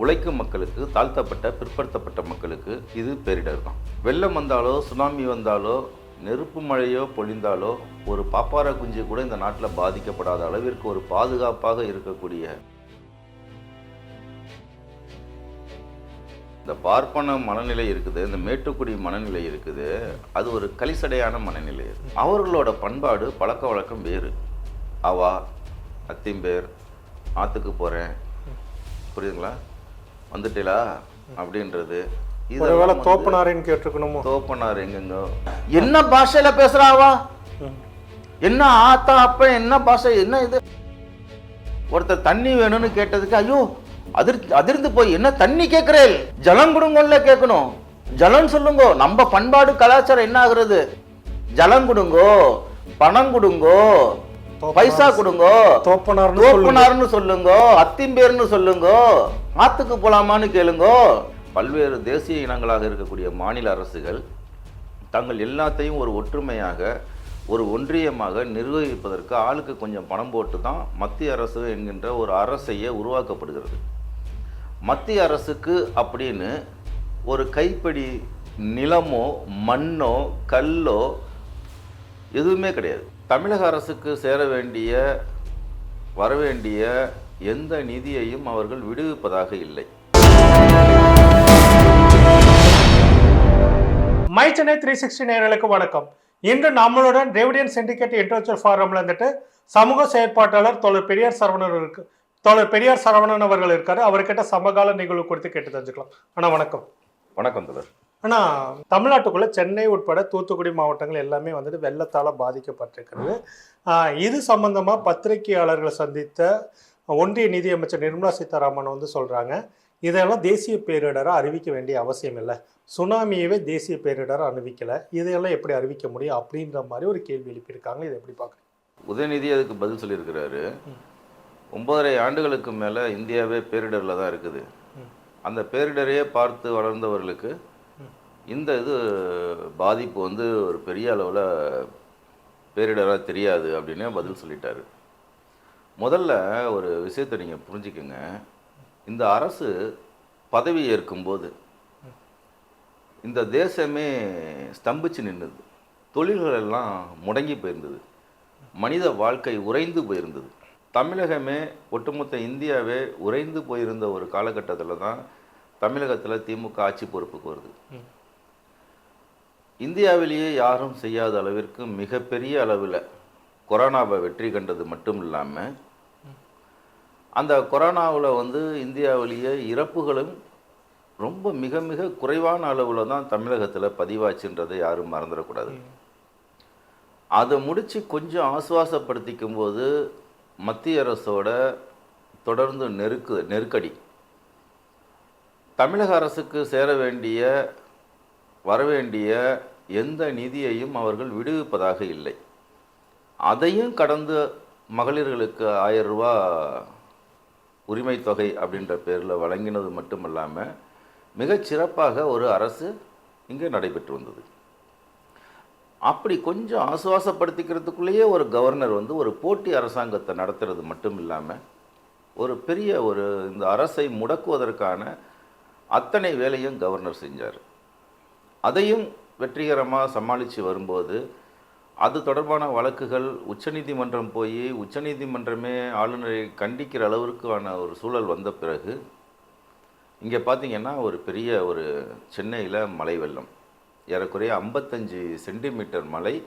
உழைக்கும் மக்களுக்கு தாழ்த்தப்பட்ட பிற்படுத்தப்பட்ட மக்களுக்கு இது பேரிடர் தான். வெள்ளம் வந்தாலோ சுனாமி வந்தாலோ நெருப்பு மழையோ பொழிந்தாலோ ஒரு பாப்பார குஞ்சு கூட இந்த நாட்டில் பாதிக்கப்படாத அளவிற்கு ஒரு பாதுகாப்பாக இருக்கக்கூடிய இந்த பார்ப்பன மனநிலை இருக்குது இந்த மேட்டுக்குடி மனநிலை இருக்குது அது ஒரு கலிசடையான மனநிலை. அவர்களோட பண்பாடு பழக்க வழக்கம் வேறு. அவா அத்திம்பேர் ஆற்றுக்கு போகிறேன் புரியுதுங்களா? வந்துட்டீங்களா அப்படின்றது. ஒருவேளை தோப்பனாரின்னு கேட்டிருக்கணுமோ தோப்பனார் எங்கெங்க? என்ன பாஷையில பேசுறாவா? என்ன ஆத்தா அப்ப என்ன பாஷை என்ன இது? ஒருத்தர் தண்ணி வேணும்னு கேட்டதுக்கு ஐயோ அதிர் அதிர்ந்து போய் என்ன தண்ணி கேட்கிறேன் ஜலம் கொடுங்கல்ல கேட்கணும். ஜலம் சொல்லுங்கோ. நம்ம பண்பாடு கலாச்சாரம் என்ன ஆகுறது? ஜலம் கொடுங்கோ பணம் கொடுங்கோ பைசா கொடுங்கோ தோப்பனார்னு சொல்லுங்கோ அத்திம்பேர்னு சொல்லுங்கோ. ஆற்றுக்கு போகலாமான்னு கேளுங்கோ. பல்வேறு தேசிய இனங்களாக இருக்கக்கூடிய மாநில அரசுகள் தங்கள் எல்லாத்தையும் ஒரு ஒற்றுமையாக ஒரு ஒன்றியமாக நிர்வகிப்பதற்கு ஆளுக்கு கொஞ்சம் பணம் போட்டு தான் மத்திய அரசு என்கின்ற ஒரு அரசையே உருவாக்கப்படுகிறது. மத்திய அரசுக்கு அப்படின்னு ஒரு கைப்படி நிலமோ மண்ணோ கல்லோ எதுவுமே கிடையாது. தமிழக அரசுக்கு சேர வேண்டிய வரவேண்டிய எந்த நிதியையும் அவர்கள் விடுவிப்பதாக இல்லை. மை சென்னை த்ரீ சிக்ஸ்டி நேயர்களுக்கு வணக்கம். இன்று நம்மளுடன் ரெவிடியன் சிண்டிகேட் இன்டெலக்சுவல் ஃபாரம்ல இருந்துட்டு சமூக செயற்பாட்டாளர் தோழர் பெரியார் சரவணன் இருக்கு தோழர் பெரியார் சரவணன் அவர்கள் இருக்காரு. அவர்கிட்ட சமகால நிகழ்வு குறித்து கேட்டு தெரிஞ்சுக்கலாம். அண்ணா வணக்கம். வணக்கம் தொடர் ஆனா தமிழ்நாட்டுக்குள்ள சென்னை உட்பட தூத்துக்குடி மாவட்டங்கள் எல்லாமே வந்துட்டு வெள்ளத்தால பாதிக்கப்பட்டிருக்கிறது. இது சம்பந்தமா பத்திரிகையாளர்களை சந்தித்த ஒன்றிய நிதியமைச்சர் நிர்மலா சீதாராமன் வந்து சொல்றாங்க இதெல்லாம் தேசிய பேரிடரா அறிவிக்க வேண்டிய அவசியம் இல்லை. சுனாமியவே தேசிய பேரிடரா அறிவிக்கல இதையெல்லாம் எப்படி அறிவிக்க முடியும்? அப்படின்ற மாதிரி ஒரு கேள்வி எழுப்பியிருக்காங்க. இதை எப்படி பார்க்குறீங்க? உதயநிதி அதுக்கு பதில் சொல்லியிருக்கிறாரு. ஒன்பதரை ஆண்டுகளுக்கு மேலே இந்தியாவே பேரிடரில் தான் இருக்குது. அந்த பேரிடரையே பார்த்து வளர்ந்தவர்களுக்கு இந்த இது பாதிப்பு வந்து ஒரு பெரிய அளவில் பேரிடராக தெரியாது அப்படின்னு பதில் சொல்லிட்டாரு. முதல்ல ஒரு விஷயத்தை நீங்கள் புரிஞ்சுக்கோங்க. இந்த அரசு பதவி ஏற்கும்போது இந்த தேசமே ஸ்தம்பிச்சு நின்றுது தொழில்கள் எல்லாம் முடங்கி போயிருந்தது. மனித வாழ்க்கை உறைந்து போயிருந்தது. தமிழகமே ஒட்டுமொத்த இந்தியாவே உறைந்து போயிருந்த ஒரு காலகட்டத்தில் தான் தமிழகத்தில் திமுக ஆட்சி பொறுப்புக்கு வருது. இந்தியாவிலேயே யாரும் செய்யாத அளவிற்கு மிகப்பெரிய அளவில் கொரோனாவை வெற்றி கண்டது மட்டும் இல்லாமல் அந்த கொரோனாவில் வந்து இந்தியாவிலேயே இறப்புகளும் ரொம்ப மிக மிக குறைவான அளவில் தான் தமிழகத்தில் பதிவாச்சுன்றதை யாரும் மறந்துடக்கூடாது. அதை முடித்து கொஞ்சம் ஆசுவாசப்படுத்திக்கும் போது மத்திய அரசோட தொடர்ந்து நெருக்கு நெருக்கடி. தமிழக அரசுக்கு சேர வேண்டிய வரவேண்டிய எந்த நிதியையும் அவர்கள் விடுவிப்பதாக இல்லை. அதையும் கடந்து மகளிர்களுக்கு ஆயிரம் ரூபா உரிமை தொகை அப்படின்ற பேரில் வழங்கினது மட்டுமல்லாமல் மிகச் சிறப்பாக ஒரு அரசு இங்கே நடைபெற்று வந்தது. அப்படி கொஞ்சம் ஆசுவாசப்படுத்திக்கிறதுக்குள்ளேயே ஒரு கவர்னர் வந்து ஒரு போட்டி அரசாங்கத்தை நடத்துறது மட்டும் இல்லாமல் ஒரு பெரிய ஒரு இந்த அரசை முடக்குவதற்கான அத்தனை வேலையும் கவர்னர் செஞ்சார். அதையும் வெற்றிகரமாக சமாளித்து வரும்போது அது தொடர்பான வழக்குகள் உச்சநீதிமன்றம் போய் உச்சநீதிமன்றமே ஆளுநரை கண்டிக்கிற அளவிற்கான ஒரு சூழல் வந்த பிறகு இங்கே பார்த்தீங்கன்னா ஒரு பெரிய ஒரு சென்னையில் மழை வெள்ளம் ஏறக்குறைய ஐம்பத்தஞ்சு சென்டிமீட்டர் மழை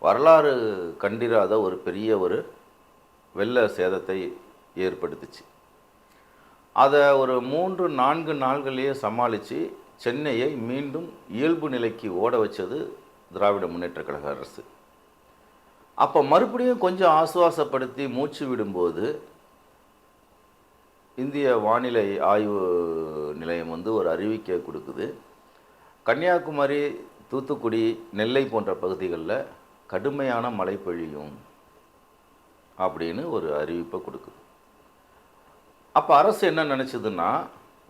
வரலாறு கண்டிராத ஒரு பெரிய ஒரு வெள்ள சேதத்தை ஏற்படுத்துச்சு. அதை ஒரு மூன்று நான்கு நாள்களையே சமாளித்து சென்னையை மீண்டும் இயல்பு நிலைக்கு ஓட வச்சது திராவிட முன்னேற்ற கழக அரசு. அப்போ மறுபடியும் கொஞ்சம் ஆசுவாசப்படுத்தி மூச்சு விடும்போது இந்திய வானிலை ஆய்வு நிலையம் வந்து ஒரு அறிவிக்கை கொடுக்குது. கன்னியாகுமரி தூத்துக்குடி நெல்லை போன்ற பகுதிகளில் கடுமையான மழை பொழியும் அப்படின்னு ஒரு அறிவிப்பை கொடுக்குது. அப்போ அரசு என்ன நினச்சதுன்னா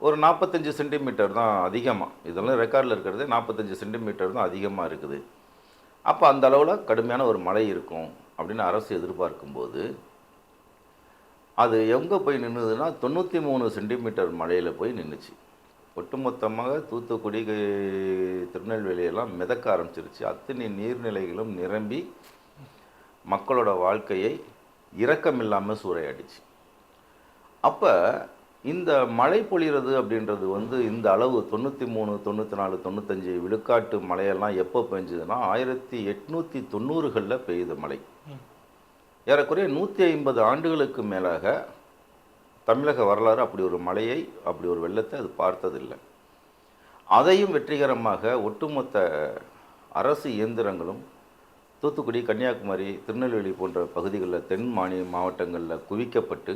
ஒரு நாற்பத்தஞ்சு சென்டிமீட்டர் தான் அதிகமாக இதெல்லாம் ரெக்கார்டில் இருக்கிறது நாற்பத்தஞ்சு சென்டிமீட்டர் தான் அதிகமாக இருக்குது. அப்போ அந்த அளவில் கடுமையான ஒரு மழை இருக்கும் அப்படின்னு அரசு எதிர்பார்க்கும்போது அது எங்கே போய் நின்றுதுன்னா தொண்ணூற்றி மூணு சென்டிமீட்டர் மழையில் போய் நின்றுச்சு ஒட்டுமொத்தமாக தூத்துக்குடி திருநெல்வேலியெல்லாம் மிதக்க ஆரம்பிச்சிருச்சு. அத்தனை நீர்நிலைகளும் நிரம்பி மக்களோட வாழ்க்கையை இரக்கமில்லாமல் சூறையாடிச்சு. அப்போ இந்த மழை பொழிகிறது அப்படின்றது வந்து இந்த அளவு தொண்ணூற்றி மூணு தொண்ணூற்றி நாலு தொண்ணூத்தஞ்சு விழுக்காட்டு மழையெல்லாம் எப்போ பெஞ்சுதுன்னா ஆயிரத்தி எட்நூற்றி தொண்ணூறுகளில் பெய்யுது மழை. ஏறக்குறைய நூற்றி ஐம்பது ஆண்டுகளுக்கு மேலாக தமிழக வரலாறு அப்படி ஒரு மழையை அப்படி ஒரு வெள்ளத்தை அது பார்த்ததில்லை. அதையும் வெற்றிகரமாக ஒட்டுமொத்த அரசு இயந்திரங்களும் தூத்துக்குடி கன்னியாகுமரி திருநெல்வேலி போன்ற பகுதிகளில் தென் மாநில மாவட்டங்களில் குவிக்கப்பட்டு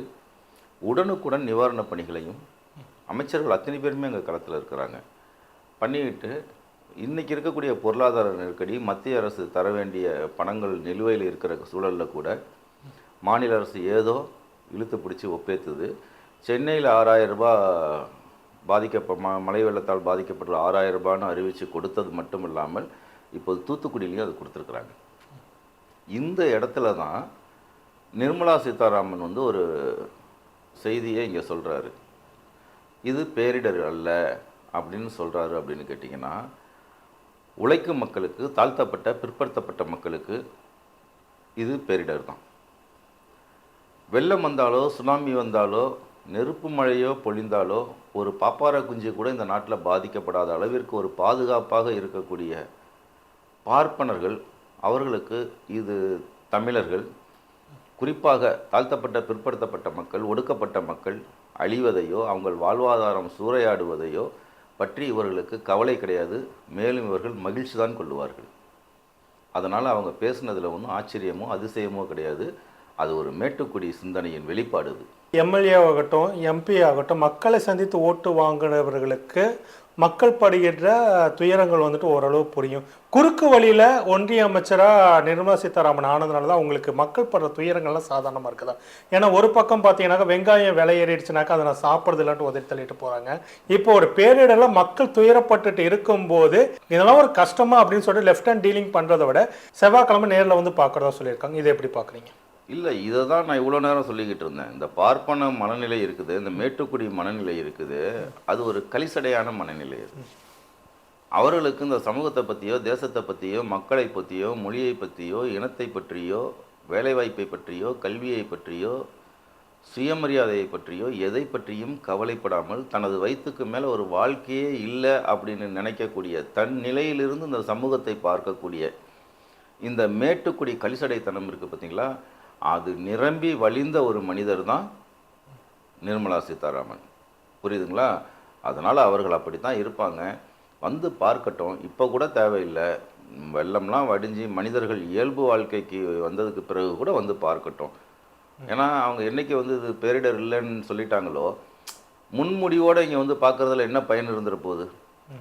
உடனுக்குடன் நிவாரணப் பணிகளையும் அமைச்சர்கள் அத்தனை பேருமே எங்கள் களத்தில் இருக்கிறாங்க. பண்ணிக்கிட்டு இன்றைக்கி இருக்கக்கூடிய பொருளாதார நெருக்கடி மத்திய அரசு தர வேண்டிய பணங்கள் நிலுவையில் இருக்கிற சூழலில் கூட மாநில அரசு ஏதோ இழுத்து பிடிச்சி ஒப்பேத்துது. சென்னையில் ஆறாயிரம் ரூபாய் பாதிக்கப்ப ம மழை வெள்ளத்தால் பாதிக்கப்பட்டுள்ள ஆறாயிரம் ரூபான்னு அறிவித்து கொடுத்தது மட்டும் இல்லாமல் இப்போது தூத்துக்குடியிலையும் அது கொடுத்துருக்குறாங்க. இந்த இடத்துல தான் நிர்மலா சீதாராமன் வந்து ஒரு செய்தியை இங்கே சொல்கிறாரு இது பேரிடர் அல்ல அப்படின்னு சொல்கிறாரு அப்படின்னு கேட்டிங்கன்னா உழைக்கும் மக்களுக்கு தாழ்த்தப்பட்ட பிற்படுத்தப்பட்ட மக்களுக்கு இது பேரிடர் தான். வெள்ளம் வந்தாலோ சுனாமி வந்தாலோ நெருப்பு மழையோ பொழிந்தாலோ ஒரு பாப்பார குஞ்சு கூட இந்த நாட்டில் பாதிக்கப்படாத அளவிற்கு ஒரு பாதுகாப்பாக இருக்கக்கூடிய பார்ப்பனர்கள் அவர்களுக்கு இது தமிழர்கள் குறிப்பாக தாழ்த்தப்பட்ட பிற்படுத்தப்பட்ட மக்கள் ஒடுக்கப்பட்ட மக்கள் அழிவதையோ அவங்கள் வாழ்வாதாரம் சூறையாடுவதையோ பற்றி இவர்களுக்கு கவலை கிடையாது. மேலும் இவர்கள் மகிழ்ச்சி தான் கொள்ளுவார்கள். அதனால் அவங்க பேசுனதில் ஒன்றும் ஆச்சரியமோ அதிசயமோ கிடையாது. அது ஒரு மேட்டுக்குடி சிந்தனையின் வெளிப்பாடு எம்எல்ஏ ஆகட்டும் எம்பி ஆகட்டும் மக்களை சந்தித்து ஓட்டு வாங்கினவர்களுக்கு மக்கள் படுகின்ற துயரங்கள் வந்துட்டு ஓரளவு புரியும். குறுக்கு வழியில் ஒன்றிய அமைச்சராக நிர்மலா சீதாராமன் ஆனதுனால தான் உங்களுக்கு மக்கள் படுற துயரங்கள்லாம் சாதாரணமாக இருக்குதா? ஏன்னா ஒரு பக்கம் பார்த்தீங்கன்னாக்கா வெங்காயம் விலை ஏறிடுச்சுனாக்கா அதை நான் சாப்பிட்றது இல்லாட்டு உதவி தள்ளிட்டு போகிறாங்க இப்போ ஒரு பேரிடர்ல மக்கள் துயரப்பட்டுட்டு இருக்கும்போது இதெல்லாம் ஒரு கஷ்டமா அப்படின்னு சொல்லிட்டு லெஃப்ட் ஹேண்ட் டீலிங் பண்ணுறதை விட செவ்வாய்க்கிழமை நேரில் வந்து பார்க்குறதா சொல்லியிருக்காங்க. இதை எப்படி பார்க்குறீங்க இல்லை இதை தான் நான் இவ்வளோ நேரம் சொல்லிக்கிட்டு இருந்தேன். இந்த பார்ப்பன மனநிலை இருக்குது இந்த மேட்டுக்குடி மனநிலை இருக்குது. அது ஒரு கலிசடையான மனநிலை அது. அவர்களுக்கு இந்த சமூகத்தை பற்றியோ தேசத்தை பற்றியோ மக்களை பற்றியோ மொழியை பற்றியோ இனத்தை பற்றியோ வேலைவாய்ப்பை பற்றியோ கல்வியை பற்றியோ சுயமரியாதையை பற்றியோ எதை பற்றியும் கவலைப்படாமல் தனது வயிற்றுக்கு மேலே ஒரு வாழ்க்கையே இல்லை அப்படின்னு நினைக்கக்கூடிய தன் நிலையிலிருந்து இந்த சமூகத்தை பார்க்கக்கூடிய இந்த மேட்டுக்குடி கலிசடைத்தனம் இருக்குது பார்த்தீங்களா அது நிரம்பி வழிந்த ஒரு மனிதர் தான் நிர்மலா சீதாராமன். புரியுதுங்களா? அதனால் அவர்கள் அப்படி தான் இருப்பாங்க. வந்து பார்க்கட்டும் இப்போ கூட தேவையில்லை. வெள்ளம்லாம் வடிஞ்சு மனிதர்கள் இயல்பு வாழ்க்கைக்கு வந்ததுக்கு பிறகு கூட வந்து பார்க்கட்டும். ஏன்னா அவங்க என்னைக்கு வந்து இது பேரிடர் இல்லைன்னு சொல்லிட்டாங்களோ முன்முடிவோடு இங்கே வந்து பார்க்குறதுல என்ன பயன் இருந்துட போகுது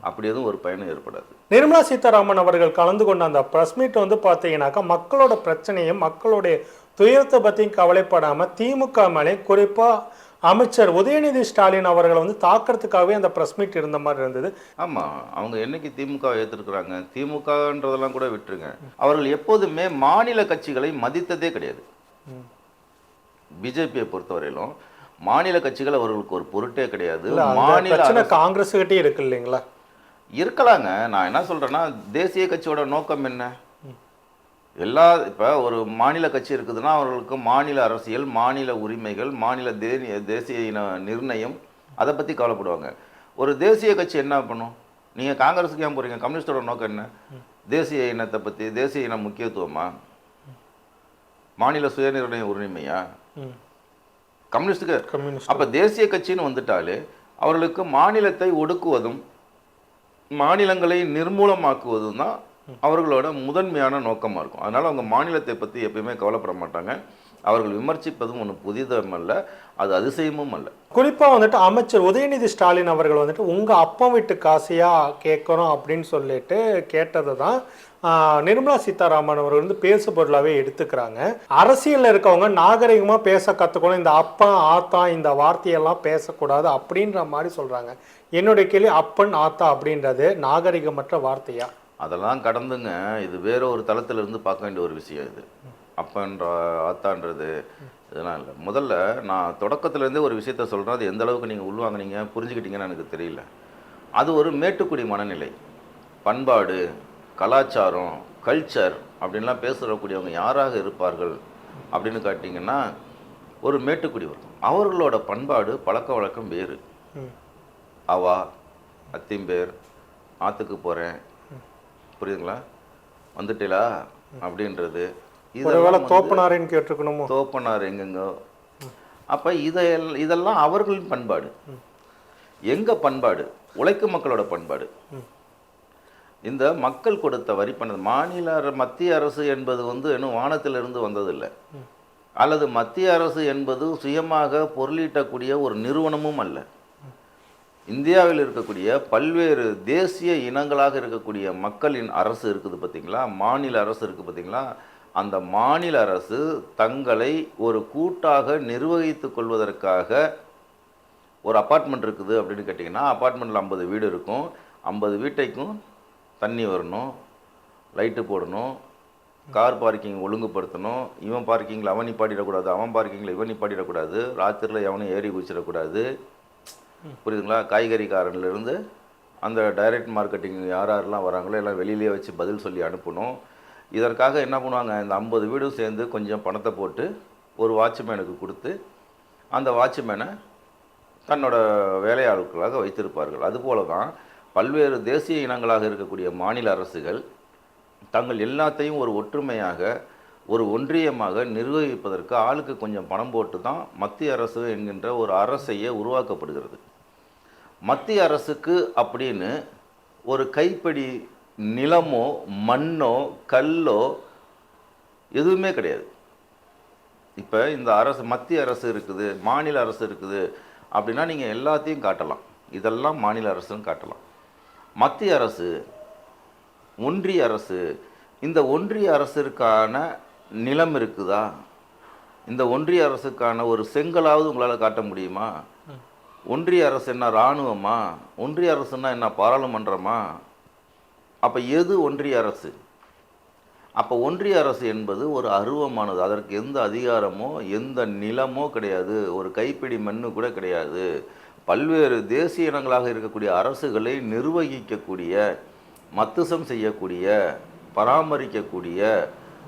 அப்படி எதுவும் ஒரு பயனும் ஏற்படாது. நிர்மலா சீதாராமன் அவர்கள் கலந்து கொண்ட அந்த ப்ரெஸ் மீட் வந்து பார்த்தீங்கன்னாக்கா மக்களோட பிரச்சனையும் மக்களுடைய துயரத்தை பற்றியும் கவலைப்படாமல் திமுக மேலே குறிப்பாக அமைச்சர் உதயநிதி ஸ்டாலின் அவர்களை வந்து தாக்கிறதுக்காகவே அந்த ப்ரெஸ் மீட் இருந்த மாதிரி இருந்தது. ஆமாம் அவங்க என்னைக்கு திமுக ஏற்றிருக்கிறாங்க திமுகன்றதெல்லாம் கூட விட்டுருங்க. அவர்கள் எப்போதுமே மாநில கட்சிகளை மதித்ததே கிடையாது. பிஜேபியை பொறுத்தவரையிலும் மாநில கட்சிகள் அவர்களுக்கு ஒரு பொருட்டே கிடையாது. மாநில காங்கிரஸ் கிட்டே இருக்கு இல்லைங்களா? இருக்கலாங்க. நான் என்ன சொல்றேன்னா தேசிய கட்சியோட நோக்கம் என்ன? எல்லா இப்போ ஒரு மாநில கட்சி இருக்குதுன்னா அவர்களுக்கு மாநில அரசியல் மாநில உரிமைகள் மாநில தே தேசிய இன நிர்ணயம் அதை பற்றி கவலைப்படுவாங்க. ஒரு தேசிய கட்சி என்ன பண்ணும்? நீங்கள் காங்கிரஸுக்கு ஏன் போகிறீங்க கம்யூனிஸ்டோட நோக்கம் என்ன? தேசிய இனத்தை பற்றி தேசிய இன முக்கியத்துவமா? மாநில சுயநிர்ணய உரிமையா. கம்யூனிஸ்டுக்கு கம்யூனிஸ்ட். அப்போ தேசிய கட்சின்னு வந்துட்டாலே அவர்களுக்கு மாநிலத்தை ஒடுக்குவதும் மாநிலங்களை நிர்மூலமாக்குவதும் தான் அவர்களோட முதன்மையான நோக்கமாக இருக்கும். அதனால் அவங்க மாநிலத்தை பற்றி எப்பயுமே கவலைப்பட மாட்டாங்க. அவர்கள் விமர்சிப்பதும் ஒன்றும் புதிதும் அல்ல அது அதிசயமும் அல்ல. குறிப்பாக வந்துட்டு அமைச்சர் உதயநிதி ஸ்டாலின் அவர்கள் வந்துட்டு உங்கள் அப்பா வீட்டு காசையாக கேட்கணும் அப்படின்னு சொல்லிட்டு கேட்டதை தான் நிர்மலா சீதாராமன் அவர்கள் வந்து பேசு பொருளாகவே எடுத்துக்கிறாங்க. அரசியலில் இருக்கவங்க நாகரிகமாக பேச கற்றுக்கணும் இந்த அப்பா ஆத்தா இந்த வார்த்தையெல்லாம் பேசக்கூடாது அப்படின்ற மாதிரி சொல்கிறாங்க என்னுடைய கேள்வி அப்பன் ஆத்தா அப்படின்றது நாகரிகமற்ற வார்த்தையா? அதெல்லாம் கடந்துங்க. இது வேற ஒரு தளத்துல இருந்து பார்க்க வேண்டிய ஒரு விஷயம் இது. அப்பன்ற ஆத்தான்றது இதெல்லாம் இல்லை. முதல்ல நான் தொடக்கத்துலேருந்தே ஒரு விஷயத்த சொல்கிறேன் அது எந்த அளவுக்கு நீங்கள் உள்வாங்குனீங்க புரிஞ்சுக்கிட்டீங்கன்னு எனக்கு தெரியல. அது ஒரு மேட்டுக்குடி மனநிலை. பண்பாடு கலாச்சாரம் கல்ச்சர் அப்படின்லாம் பேசுகிறக்கூடியவங்க யாராக இருப்பார்கள் அப்படின்னு காட்டிங்கன்னா ஒரு மேட்டுக்குடி வரும். அவர்களோட பண்பாடு பழக்க வழக்கம் வேறு. அவா அத்திம்பேர் ஆற்றுக்கு போகிறேன் புரியுதுங்களா? வந்துட்டீங்களா அப்படின்றது. ஒருவேளை இதெல்லாம் தோப்பனாரின்னு கேட்டிருக்கணுமோ? தோப்பனார் எங்கெங்கோ? அப்போ இதை இதெல்லாம் அவர்களின் பண்பாடு. எங்க பண்பாடு? உழைக்கும் மக்களோட பண்பாடு. இந்த மக்கள் கொடுத்த வரி பணம் மாநில மத்திய அரசு என்பது வந்து இன்னும் வானத்திலிருந்து வந்ததில்லை. அல்லது மத்திய அரசு என்பது சுயமாக பொருளீட்டக்கூடிய ஒரு நிறுவனமும் அல்ல. இந்தியாவில் இருக்கக்கூடிய பல்வேறு தேசிய இனங்களாக இருக்கக்கூடிய மக்களின் அரசு இருக்குது பார்த்தீங்களா? மாநில அரசு இருக்குது பார்த்தீங்களா? அந்த மாநில அரசு தங்களை ஒரு கூட்டாக நிர்வகித்து கொள்வதற்காக ஒரு அப்பார்ட்மெண்ட் இருக்குது அப்படின்னு கேட்டிங்கன்னா அப்பார்ட்மெண்ட்டில் ஐம்பது வீடு இருக்கும். ஐம்பது வீட்டைக்கும் தண்ணி வரணும் லைட்டு போடணும் கார் பார்க்கிங் ஒழுங்குபடுத்தணும். இவன் பார்க்கிங்கில் அவன் நிப்பாட்டிடக்கூடாது அவன் பார்க்கிங்கில் இவன் நிப்பாட்டிடக்கூடாது. ராத்திரியில் எவனும் ஏறி குதிச்சிடக்கூடாது. புரியுதுங்களா? காய்கறிக்காரன்லேருந்து அந்த டைரக்ட் மார்க்கெட்டிங் யார் யாரெல்லாம் வராங்களோ எல்லாம் வெளியிலே வச்சு பதில் சொல்லி அனுப்பணும். இதற்காக என்ன பண்ணுவாங்க? இந்த ஐம்பது வீடும் சேர்ந்து கொஞ்சம் பணத்தை போட்டு ஒரு வாட்ச்மேனுக்கு கொடுத்து அந்த வாட்ச்மேனை தன்னோட வேலையாட்களாக வைத்திருப்பார்கள். அதுபோல தான் பல்வேறு தேசிய இனங்களாக இருக்கக்கூடிய மாநில அரசுகள் தங்கள் எல்லாத்தையும் ஒரு ஒற்றுமையாக ஒரு ஒன்றியமாக நிர்வகிப்பதற்கு ஆளுக்கு கொஞ்சம் பணம் போட்டு தான் மத்திய அரசு என்கின்ற ஒரு அரசையே உருவாக்கப்படுகிறது. மத்திய அரசுக்கு அப்படின்னு ஒரு கைப்படி நிலமோ மண்ணோ கல்லோ எதுவுமே கிடையாது. இப்போ இந்த அரசு மத்திய அரசு இருக்குது மாநில அரசு இருக்குது அப்படின்னா நீங்கள் எல்லாத்தையும் காட்டலாம். இதெல்லாம் மாநில அரசுன்னு காட்டலாம். மத்திய அரசு ஒன்றிய அரசு இந்த ஒன்றிய அரசிற்கான நிலம் இருக்குதா? இந்த ஒன்றிய அரசுக்கான ஒரு செங்கலாவது உங்களால் காட்ட முடியுமா? ஒன்றிய அரசு என்ன இராணுவமா? ஒன்றிய அரசுன்னா என்ன பாராளுமன்றமா? அப்போ எது ஒன்றிய அரசு? அப்போ ஒன்றிய அரசு என்பது ஒரு அருவமானது. அதற்கு எந்த அதிகாரமோ எந்த நிலமோ கிடையாது. ஒரு கைப்பிடி மண்ணு கூட கிடையாது. பல்வேறு தேசிய இனங்களாக இருக்கக்கூடிய அரசுகளை நிர்வகிக்கக்கூடிய மத்துசம் செய்யக்கூடிய பராமரிக்கக்கூடிய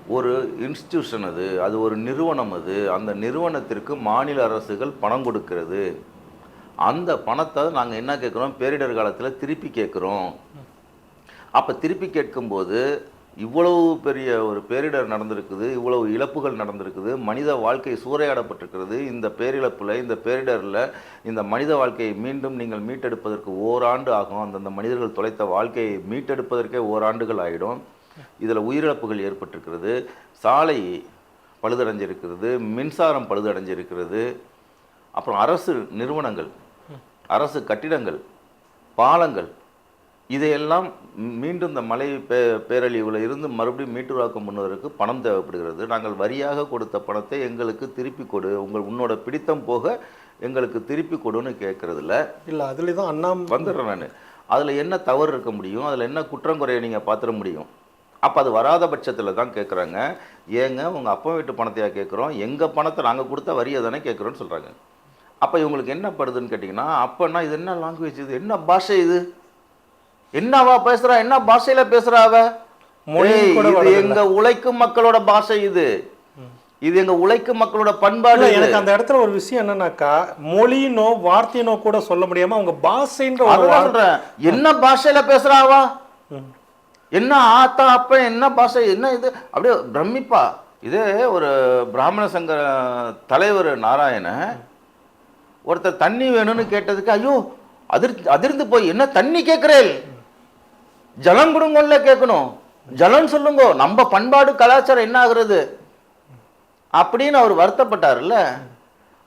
ஒரு இன்ஸ்டிடியூஷன் அது. அது ஒரு நிறுவனம் அது. அந்த நிறுவனத்திற்கு மாநில அரசுகள் பணம் கொடுக்கிறது. அந்த பணத்தை நாங்கள் என்ன கேட்குறோம்? பேரிடர் காலத்தில் திருப்பி கேட்குறோம். அப்போ திருப்பி கேட்கும்போது இவ்வளவு பெரிய ஒரு பேரிடர் நடந்திருக்குது இவ்வளவு இழப்புகள் நடந்திருக்குது மனித வாழ்க்கை சூறையாடப்பட்டிருக்கிறது. இந்த பேரிழப்பில் இந்த பேரிடரில் இந்த மனித வாழ்க்கையை மீண்டும் நீங்கள் மீட்டெடுப்பதற்கு ஓராண்டு ஆகும். அந்தந்த மனிதர்கள் தொலைத்த வாழ்க்கையை மீட்டெடுப்பதற்கே ஓராண்டுகள் ஆகிடும் இதில் உயிரிழப்புகள் ஏற்பட்டிருக்கிறது. சாலை பழுதடைஞ்சிருக்கிறது. மின்சாரம் பழுதடைஞ்சிருக்கிறது. அப்புறம் அரசு நிறுவனங்கள். அரசு கட்டிடங்கள் பாலங்கள் இதையெல்லாம் மீண்டும் இந்த மழை பே பேரழிவில் இருந்து மறுபடியும் மீட்டுருவாக்கம் பண்ணுவதற்கு பணம் தேவைப்படுகிறது. நாங்கள் வரியாக கொடுத்த பணத்தை எங்களுக்கு திருப்பி கொடு. உங்கள் உன்னோட பிடித்தம் போக எங்களுக்கு திருப்பி கொடுன்னு கேட்கறதில்ல. இல்ல அதுல தான் அண்ணாம் வந்துடுறேன் நான். அதில் என்ன தவறு இருக்க முடியும்? அதில் என்ன குற்றங்குறையை நீங்கள் பார்த்துட முடியும்? அப்போ அது வராத பட்சத்தில் தான் கேட்குறாங்க ஏங்க உங்கள் அப்பா வீட்டு பணத்தையா கேட்குறோம் எங்கள் பணத்தை நாங்கள் கொடுத்த வரியை தானே கேட்குறோன்னு சொல்கிறாங்க அப்போ இவங்களுக்கு என்ன படுதுன்னு கேட்டிங்கன்னா அப்போனா இது என்ன லாங்குவேஜ் இது? என்ன பாஷை இது? என்னவா பேசுறா? என்ன பாஷையில பேசுறா அவ? இது. எங்க உழைக்கும் மக்களோட பாஷை இது. இது எங்க உழைக்கும் மக்களோட பண்பாடு. எனக்கு அந்த இடத்துல ஒரு விஷயம் என்னன்னாக்கா மொழினோ வார்த்தையினோ கூட சொல்ல முடியாம அவங்க பாஷைன்ற சொல்றேன். என்ன பாஷையில பேசுறாவா. என்ன ஆத்தா அப்ப என்ன பாஷை என்ன இது? அப்படியே பிரமிப்பா. இதே ஒரு பிராமண சங்க தலைவர் நாராயண ஒருத்தர் தண்ணி வேணும்னு கேட்டதுக்கு ஐயோ அதிர் அதிர்ந்து போய் என்ன தண்ணி கேட்கிறேன் ஜலம் கொடுங்கல்ல கேட்கணும். ஜலம் சொல்லுங்க நம்ம பண்பாடு கலாச்சாரம் என்ன ஆகுறது? அப்படின்னு அவர் வருத்தப்பட்டார்ல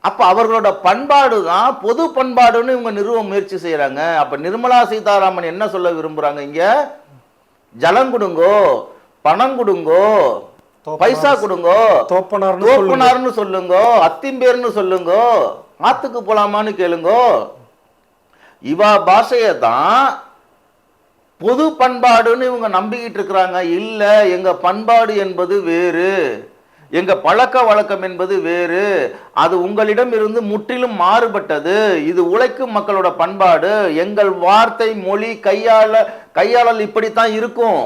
அப்ப அவர்களோட பண்பாடு தான் பொது பண்பாடுன்னு இவங்க நிறுவ முயற்சி செய்யறாங்க. அப்ப நிர்மலா சீதாராமன் என்ன சொல்ல விரும்புறாங்க இங்க? ஜலம் கொடுங்கோ பணம் கொடுங்கோ பைசா கொடுங்கோ தோப்பனார்னு சொல்லுங்க. தோப்பனார்னு சொல்லுங்க அத்திம்பேர்னு சொல்லுங்க ஆத்துக்கு போலாமான்னு கேளுங்கோ. இவா பாஷையை தான் பொது பண்பாடுன்னு இவங்க நம்பிக்கிட்டு இருக்கிறாங்க. இல்லை எங்கள் பண்பாடு என்பது வேறு. எங்கள் பழக்க வழக்கம் என்பது வேறு. அது உங்களிடம் இருந்து முற்றிலும் மாறுபட்டது. இது உழைக்கும் மக்களோட பண்பாடு. எங்கள் வார்த்தை மொழி கையாள கையாளல் இப்படித்தான் இருக்கும்.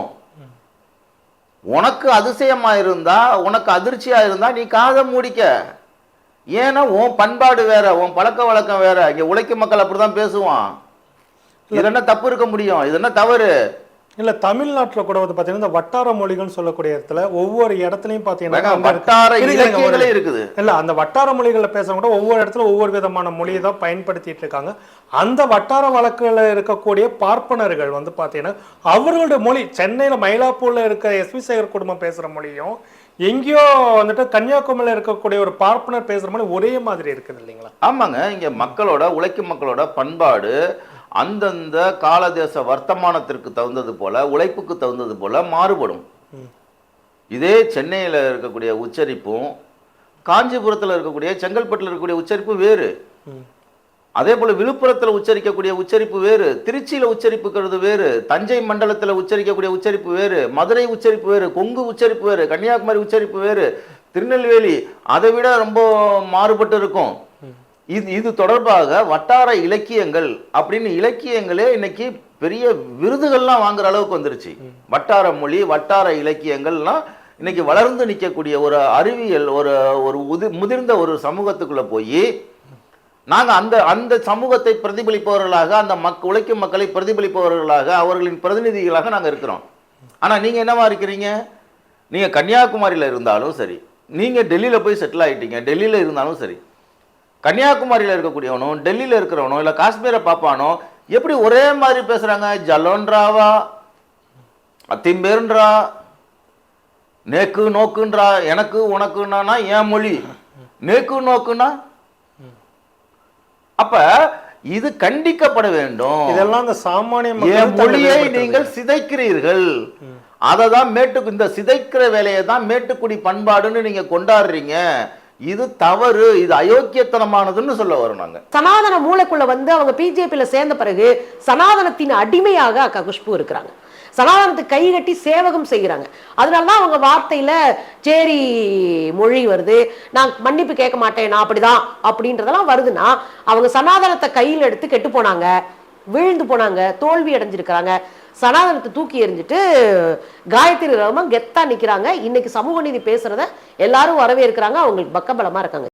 உனக்கு அதிசயமாக இருந்தா உனக்கு அதிர்ச்சியாக இருந்தா நீ காதை மூடிக்க. ஏன்னா உன் பண்பாடு வேற உன் பழக்க வழக்கம் வேற. இங்க உழைக்கும் மக்கள் அப்படிதான் பேசுவான். இது என்ன தப்பு இருக்க முடியும்? இது என்ன தவறு? இல்ல தமிழ்நாட்டுல கூட வந்து பாத்தீங்கன்னா இந்த வட்டார மொழிகள்னு சொல்லக்கூடிய இடத்துல ஒவ்வொரு இடத்துலயும் பாத்தீங்கன்னா. வட்டார இலக்கியங்களே இருக்குது. இல்ல அந்த வட்டார மொழிகள்ல பேசுறவங்க கூட ஒவ்வொரு இடத்துல ஒவ்வொரு விதமான மொழியை தான் பயன்படுத்திட்டு இருக்காங்க. அந்த வட்டார வழக்குல இருக்கக்கூடிய பார்ப்பனர்கள் வந்து பாத்தீங்கன்னா அவர்களுடைய மொழி சென்னையில மயிலாப்பூர்ல இருக்க எஸ்வி சேகர் குடும்பம் பேசுற மொழியும் எங்கேயோ வந்துட்டு கன்னியாகுமரியில இருக்கக்கூடிய ஒரு பார்ப்பனர் பேசுற மொழி ஒரே மாதிரி இருக்குது இல்லைங்களா ஆமாங்க இங்க மக்களோட உழைக்கும் மக்களோட பண்பாடு அந்தந்த காலதேச வர்த்தமானத்திற்கு தகுந்தது போல உழைப்புக்கு தகுந்தது போல மாறுபடும். இதே சென்னையில இருக்கக்கூடிய உச்சரிப்பும் காஞ்சிபுரத்துல இருக்கக்கூடிய செங்கல்பட்டுல இருக்கக்கூடிய உச்சரிப்பு வேறு. அதே போல விழுப்புரத்தில் உச்சரிக்கக்கூடிய உச்சரிப்பு வேறு திருச்சியில உச்சரிப்புக்கிறது வேறு தஞ்சை மண்டலத்தில் உச்சரிக்கக்கூடிய உச்சரிப்பு வேறு மதுரை உச்சரிப்பு வேறு கொங்கு உச்சரிப்பு வேறு கன்னியாகுமரி உச்சரிப்பு வேறு திருநெல்வேலி அதை விட ரொம்ப மாறுபட்டு இருக்கும். இது இது தொடர்பாக வட்டார இலக்கியங்கள் அப்படின்னு இலக்கியங்களே இன்னைக்கு பெரிய விருதுகள்லாம் வாங்குற அளவுக்கு வந்துருச்சு. வட்டார மொழி வட்டார இலக்கியங்கள்லாம் இன்னைக்கு வளர்ந்து நிற்கக்கூடிய ஒரு அறிவியல் ஒரு ஒரு உதி முதிர்ந்த ஒரு சமூகத்துக்குள்ள போய் நாங்கள் அந்த அந்த சமூகத்தை பிரதிபலிப்பவர்களாக அந்த மக் உழைக்கும் மக்களை பிரதிபலிப்பவர்களாக அவர்களின் பிரதிநிதிகளாக நாங்கள் இருக்கிறோம். ஆனால் நீங்கள் என்னவா இருக்கிறீங்க? நீங்கள் கன்னியாகுமரியில் இருந்தாலும் சரி. நீங்கள் டெல்லியில் போய் செட்டில் ஆகிட்டீங்க டெல்லியில் இருந்தாலும் சரி. கன்னியாகுமரியில் இருக்கக்கூடியவனும் டெல்லியில் இருக்கிறவனோ இல்லை காஷ்மீரை பார்ப்பானோ எப்படி ஒரே மாதிரி பேசுகிறாங்க ஜலோன்றாவா அத்திம்பேருன்றா? நேக்கு நோக்குன்றா? எனக்கு உனக்குன்னா என் மொழி. நேக்கு நோக்குன்னா அப்ப இது கண்டிக்கப்பட வேண்டும். இதெல்லாம் அந்த சாமானிய மொழியை நீங்கள் சிதைக்கிறீர்கள். அதை தான் மேட்டு இந்த சிதைக்கிற வேலையை தான் மேட்டுக்குடி பண்பாடுன்னு நீங்க கொண்டாடுறீங்க. இது தவறு இது அயோக்கியத்தனமானதுன்னு சொல்ல வரோம் நாங்க. சனாதன மூளைக்குள்ள வந்து அவங்க பிஜேபியில சேர்ந்த பிறகு சனாதனத்தின் அடிமையாக அக்கா குஷ்பு இருக்கிறாங்க. சனாதனத்துக்கு கை கட்டி சேவகம் செய்கிறாங்க. அதனால தான் அவங்க வார்த்தையில சேரி மொழி வருது. நான் மன்னிப்பு கேட்க மாட்டேன். நான் அப்படிதான். அப்படின்றதெல்லாம் வருதுன்னா அவங்க சனாதனத்தை கையில் எடுத்து கெட்டு போனாங்க. விழுந்து போனாங்க. தோல்வி அடைஞ்சிருக்கிறாங்க. சனாதனத்தை தூக்கி எறிஞ்சிட்டு காயத்ரி ரகமா கெத்தா நிக்கிறாங்க. இன்னைக்கு சமூக நீதி பேசுறத எல்லாரும் வரவேற்கிறாங்க. அவங்களுக்கு பக்கபலமா இருக்காங்க.